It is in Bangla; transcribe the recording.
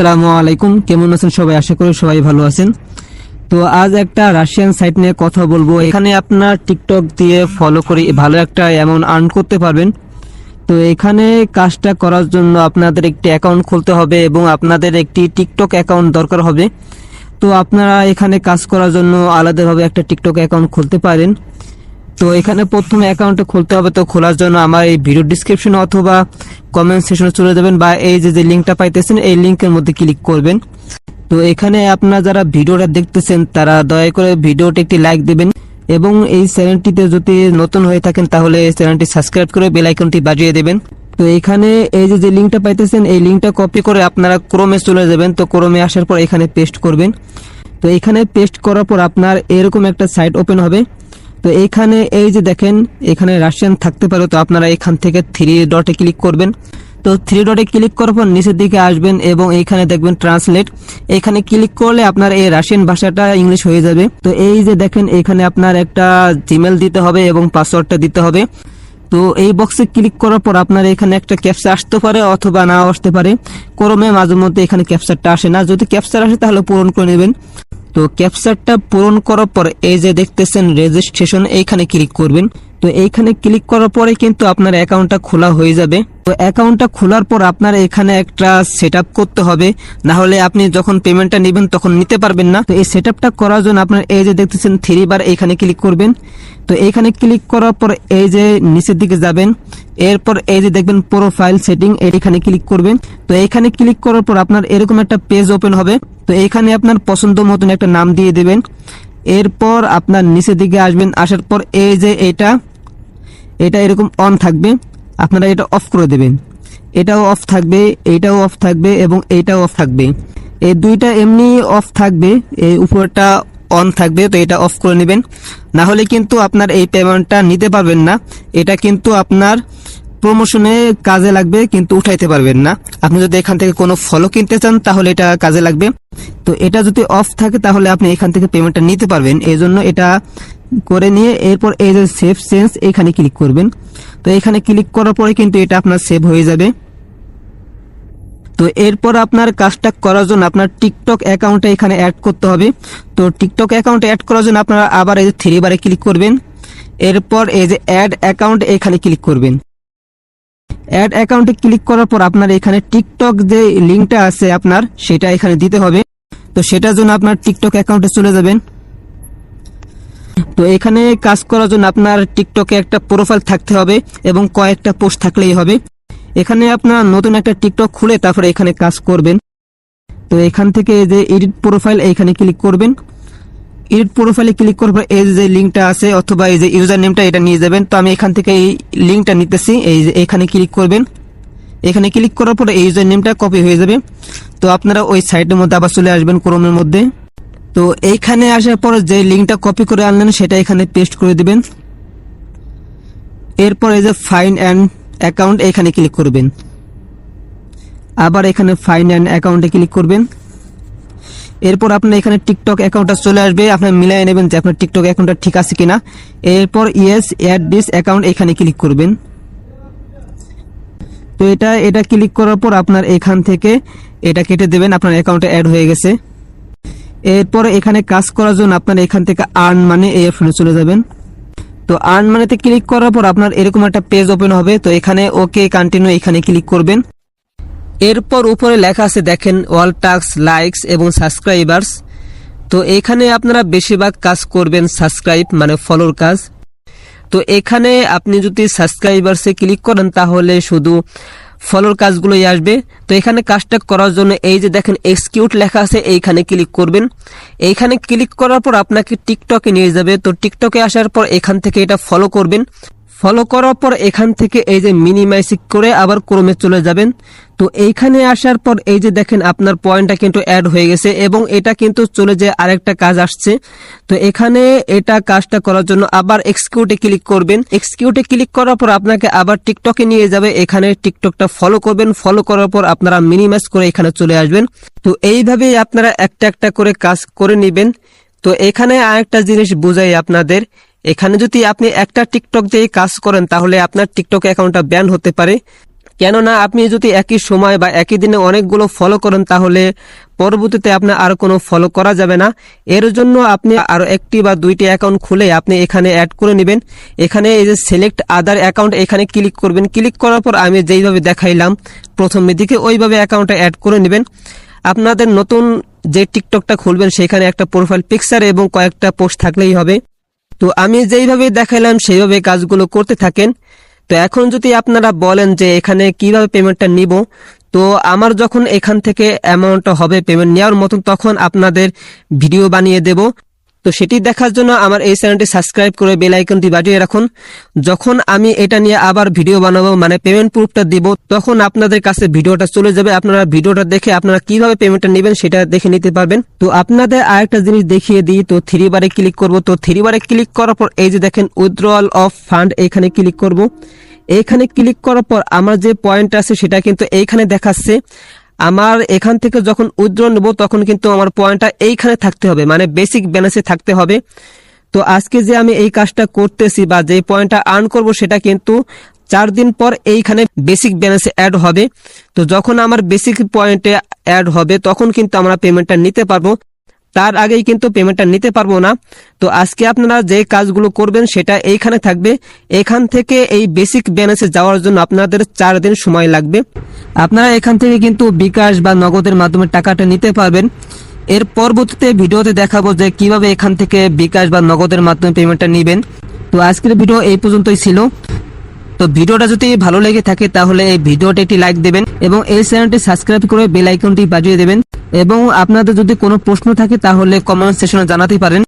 আসসালামু আলাইকুম। কেমন আছেন সবাই? আশা করি সবাই ভালো আছেন। তো আজ একটা রাশিয়ান সাইট নিয়ে কথা বলব। এখানে আপনার টিকটক দিয়ে ফলো করে ভালো একটা অ্যামাউন্ট আর্ন করতে পারবেন। তো এখানে কাজটা করার জন্য আপনাদের একটি অ্যাকাউন্ট খুলতে হবে এবং আপনাদের একটি টিকটক অ্যাকাউন্ট দরকার হবে। তো আপনারা এখানে কাজ করার জন্য আলাদাভাবে একটা টিকটক অ্যাকাউন্ট খুলতে পারেন। তো এখানে প্রথমে অ্যাকাউন্টটা খুলতে হবে। তো খোলার জন্য আমার এই ভিডিও ডিসক্রিপশন অথবা কমেন্ট সেকশনে চলে যাবেন বা এই যে যে লিঙ্কটা পাইতেছেন, এই লিঙ্কের মধ্যে ক্লিক করবেন। তো এখানে আপনারা যারা ভিডিওটা দেখতেছেন, তারা দয়া করে ভিডিওটি একটি লাইক দিবেন এবং এই চ্যানেলটিতে যদি নতুন হয়ে থাকেন, তাহলে চ্যানেলটি সাবস্ক্রাইব করে বেল আইকনটি বাজিয়ে দেবেন। তো এখানে এই যে যে লিঙ্কটা পাইতেছেন, এই লিঙ্কটা কপি করে আপনারা ক্রোমে চলে যাবেন। তো ক্রোমে আসার পর এখানে পেস্ট করবেন। তো এখানে পেস্ট করার পর আপনার এরকম একটা সাইট ওপেন হবে। তো এইখানে এই যে দেখেন, এখানে রাশিয়ান থাকতে পারে, তো আপনারা এখান থেকে থ্রি ডটে ক্লিক করবেন। তো থ্রি ডটে ক্লিক করার পর নিচের দিকে আসবেন এবং এইখানে দেখবেন ট্রান্সলেট এখানে ক্লিক করলে আপনার এই রাশিয়ান ভাষাটা ইংলিশ হয়ে যাবে। তো এই যে দেখেন, এখানে আপনার একটা জিমেল দিতে হবে এবং পাসওয়ার্ডটা দিতে হবে। তো এই বক্সে ক্লিক করার পর আপনার এখানে একটা ক্যাপচা আসতে পারে অথবা নাও আসতে পারে। ক্রমে মাঝে মধ্যে এখানে ক্যাপচারটা আসে না। যদি ক্যাপচার আসে তাহলে পূরণ করে নেবেন। তো ক্যাপচারটা পূরণ করার পর এই যে দেখতেছেন রেজিস্ট্রেশন এইখানে ক্লিক করবেন। তো এইখানে ক্লিক করার পরে কিন্তু আপনার অ্যাকাউন্টটা খোলা হয়ে যাবে। তো অ্যাকাউন্টটা খোলার পর আপনার এখানে একটা সেট করতে হবে। না হলে আপনি যখন পেমেন্টটা নেবেন তখন নিতে পারবেন না। তো এই সেট করার জন্য আপনার এই যে দেখতেছেন থ্রি বার এইখানে ক্লিক করবেন। তো এইখানে ক্লিক করার পর এই যে নিচের দিকে যাবেন। এরপর এই যে দেখবেন প্রোফাইল সেটিং এখানে ক্লিক করবেন। তো এখানে ক্লিক করার পর আপনার এরকম একটা পেজ ওপেন হবে। তো এখানে আপনার পছন্দ মতন একটা নাম দিয়ে দেবেন। এরপর আপনার নিচের দিকে আসবেন। আসার পর এই যে এটা এটা এরকম অন থাকবে, আপনারা এটা অফ করে দেবেন। এটাও অফ থাকবে এইটাও অফ থাকবে এবং এইটাও অফ থাকবে। এই দুইটা এমনি অফ থাকবে, এই উপরটা অন থাকবে, তো এটা অফ করে নেবেন। না হলে কিন্তু আপনার এই পেমেন্টটা নিতে পারবেন না। এটা কিন্তু আপনার প্রমোশনে কাজে লাগবে, কিন্তু উঠাইতে পারবেন না। আপনি যদি এখান থেকে কোনো ফলো কিনতে চান, তাহলে এটা কাজে লাগবে। তো এটা যদি অফ থাকে, তাহলে আপনি এখান থেকে পেমেন্টটা নিতে পারবেন। এই জন্য এটা করে নিয়ে এরপর এই যে সেভ চেঞ্জ এখানে ক্লিক করবেন। তো এখানে ক্লিক করার পরে কিন্তু এটা আপনার সেভ হয়ে যাবে। তো এরপর আপনার কাজটা করার জন্য আপনার টিকটক অ্যাকাউন্টে এখানে অ্যাড করতে হবে। তো টিকটক অ্যাকাউন্টে অ্যাড করার জন্য আপনারা আবার এই যে থ্রি বারে ক্লিক করবেন। এরপর এই যে অ্যাড অ্যাকাউন্ট এখানে ক্লিক করবেন। অ্যাড অ্যাকাউন্টে ক্লিক করার পর আপনার এখানে টিকটক যে লিঙ্কটা আছে আপনার, সেটা এখানে দিতে হবে। তো সেটার জন্য আপনার টিকটক অ্যাকাউন্টে চলে যাবেন। তো এখানে কাজ করার জন্য আপনার টিকটকে একটা প্রোফাইল থাকতে হবে এবং কয়েকটা পোস্ট থাকলেই হবে। এখানে আপনার নতুন একটা টিকটক খুলে তারপরে এখানে কাজ করবেন। তো এখান থেকে যে এডিট প্রোফাইল এইখানে ক্লিক করবেন। এডিট প্রোফাইলে ক্লিক করার পর এই যে লিঙ্কটা আছে অথবা এই যে ইউজার নেমটা এটা নিয়ে যাবেন। তো আমি এখান থেকে এই লিঙ্কটা নিতেছি, এই যে এখানে ক্লিক করবেন। এখানে ক্লিক করার পরে এই ইউজার নেমটা কপি হয়ে যাবে। তো আপনারা ওই সাইটের মধ্যে আবার চলে আসবেন ক্রোমের মধ্যে। তো এইখানে আসার পর যে লিঙ্কটা কপি করে আনলেন, সেটা এখানে পেস্ট করে দিবেন। এরপর এই যে ফাইন অ্যান্ড অ্যাকাউন্ট, এখানে ক্লিক করবেন। আবার এখানে ফাইন অ্যান্ড অ্যাকাউন্টে ক্লিক করবেন। এরপর আপনার এখানে টিকটক অ্যাকাউন্টটা চলে আসবে। আপনার মিলাই নেবেন যে আপনার টিকটক অ্যাকাউন্টটা ঠিক আছে কিনা। এরপর ইয়েস, অ্যাড দিস অ্যাকাউন্ট, এখানে ক্লিক করবেন। তো এটা এটা ক্লিক করার পর আপনার এখান থেকে এটা কেটে দেবেন। আপনার অ্যাকাউন্টে অ্যাড হয়ে গেছে। এরপর এখানে কাজ করার জন্য আপনার এখান থেকে আর্ন মানে এই অপশনে চলে যাবেন। তো আর্ন মানেতে ক্লিক করার পর আপনার এরকম একটা পেজ ওপেন হবে। তো এখানে ওকে কন্টিনিউ এখানে ক্লিক করবেন। এরপর উপরে লেখা আছে, দেখেন অল টাক্স লাইকস এবং সাবস্ক্রাইবার্স তো এখানে আপনারা বেশিরভাগ কাজ করবেন সাবস্ক্রাইব মানে ফলোর কাজ। তো এখানে আপনি যদি সাবস্ক্রাইবার্সে ক্লিক করেন, তাহলে শুধু ফলোর কাজগুলোই আসবে। তো এখানে কাজটা করার জন্য এই যে দেখেন এক্সকিউট লেখা আছে, এইখানে ক্লিক করবেন। এইখানে ক্লিক করার পর আপনাকে টিকটকে নিয়ে যাবে। তো টিকটকে আসার পর এখান থেকে এটা ফলো করবেন। ফলো করার পর এখান থেকে এই যে মিনিমাইজ করে আবার ক্রমে চলে যাবেন। তো এইখানে আসার পর এই যে দেখেন আপনার পয়েন্টটা কিন্তু অ্যাড হয়ে গেছে এবং এটা কিন্তু চলে যে আরেকটা কাজ আসছে। তো এখানে এটা কাজটা করার জন্য আবার এক্সকিউটে ক্লিক করবেন। এক্সকিউটে ক্লিক করার পর আপনাকে আবার টিকটকে নিয়ে যাবে। এখানে টিকটকটা ফলো করবেন। ফলো করার পর আপনারা মিনিমাইজ করে এখানে চলে আসবেন। তো এইভাবেই আপনারা একটা একটা করে কাজ করে নেবেন। তো এখানে আরেকটা জিনিস বুঝাই আপনাদের। এখানে যদি আপনি একটা টিকটক দিয়ে কাজ করেন, তাহলে আপনার টিকটক অ্যাকাউন্টটা ব্যান হতে পারে। কেননা, আপনি যদি একই সময় বা একই দিনে অনেকগুলো ফলো করেন, তাহলে পরবর্তীতে আপনার আর কোনো ফলো করা যাবে না। এর জন্য আপনি আরও একটি বা দুইটি অ্যাকাউন্ট খুলে আপনি এখানে অ্যাড করে নেবেন। এখানে এই যে সিলেক্ট আদার অ্যাকাউন্ট এখানে ক্লিক করবেন। ক্লিক করার পর আমি যেইভাবে দেখাইলাম, প্রথমের দিকে ওইভাবে অ্যাকাউন্টে অ্যাড করে নেবেন। আপনাদের নতুন যে টিকটকটা খুলবেন, সেখানে একটা প্রোফাইল পিকচার এবং কয়েকটা পোস্ট থাকলেই হবে। তো আমি যেইভাবে দেখালাম সেইভাবে কাজগুলো করতে থাকেন। তো এখন যদি আপনারা বলেন যে এখানে কীভাবে পেমেন্টটা নিব, তো আমার যখন এখান থেকে অ্যামাউন্টটা হবে পেমেন্ট নেওয়ার মতন, তখন আপনাদের ভিডিও বানিয়ে দেব। তো সেটি দেখার জন্য আমার এই চ্যানেলটি সাবস্ক্রাইব করে বেল আইকনটি বাজিয়ে রাখুন। যখন আমি এটা নিয়ে আবার ভিডিও বানাবো মানে পেমেন্ট প্রুফটা দিব, তখন আপনাদের কাছে ভিডিওটা চলে যাবে। আপনারা ভিডিওটা দেখে আপনারা কীভাবে পেমেন্টটা নেবেন সেটা দেখে নিতে পারবেন। তো আপনাদের আরেকটা জিনিস দেখিয়ে দিই, তো থ্রি বারে ক্লিক করব। তো থ্রি বারে ক্লিক করার পর, এই যে দেখেন উইথড্রয়াল অফ ফান্ড এখানে ক্লিক করব। এইখানে ক্লিক করার পর, আমার যে পয়েন্ট আছে, সেটা কিন্তু এইখানে দেখাচ্ছে। আমার এখান থেকে যখন উইথড্র নেব, তখন কিন্তু আমার পয়েন্টটা এইখানে থাকতে হবে মানে বেসিক ব্যালেন্সে থাকতে হবে। তো আজকে যে আমি এই কাজটা করতেছি বা যে পয়েন্টটা আর্ন করব, সেটা কিন্তু চার দিন পর এইখানে বেসিক ব্যালেন্সে অ্যাড হবে। তো যখন আমার বেসিক পয়েন্টে অ্যাড হবে, তখন কিন্তু আমরা পেমেন্টটা নিতে পারব। তার আগেই কিন্তু পেমেন্টটা নিতে পারব না। তো আজকে আপনারা যে কাজগুলো করবেন সেটা এইখানে থাকবে। এখান থেকে এই বেসিক ব্যালেন্সে যাওয়ার জন্য আপনাদের চার দিন সময় লাগবে। আপনারা এখান থেকে কিন্তু বিকাশ বা নগদের মাধ্যমে টাকাটা নিতে পারবেন। এর পরবর্তীতে ভিডিওতে দেখাবো যে কীভাবে এখান থেকে বিকাশ বা নগদের মাধ্যমে পেমেন্টটা নেবেন। তো আজকের ভিডিও এই পর্যন্তই ছিল। তো ভিডিওটা যদি ভালো লেগে থাকে তাহলে এই ভিডিওটা একটি লাইক দেবেন এবং এই চ্যানেলটি সাবস্ক্রাইব করে বেল আইকনটি বাজিয়ে দেবেন। এবং আপনাদের যদি কোনো প্রশ্ন থাকে তাহলে কমেন্ট সেশনে জানাতে পারেন।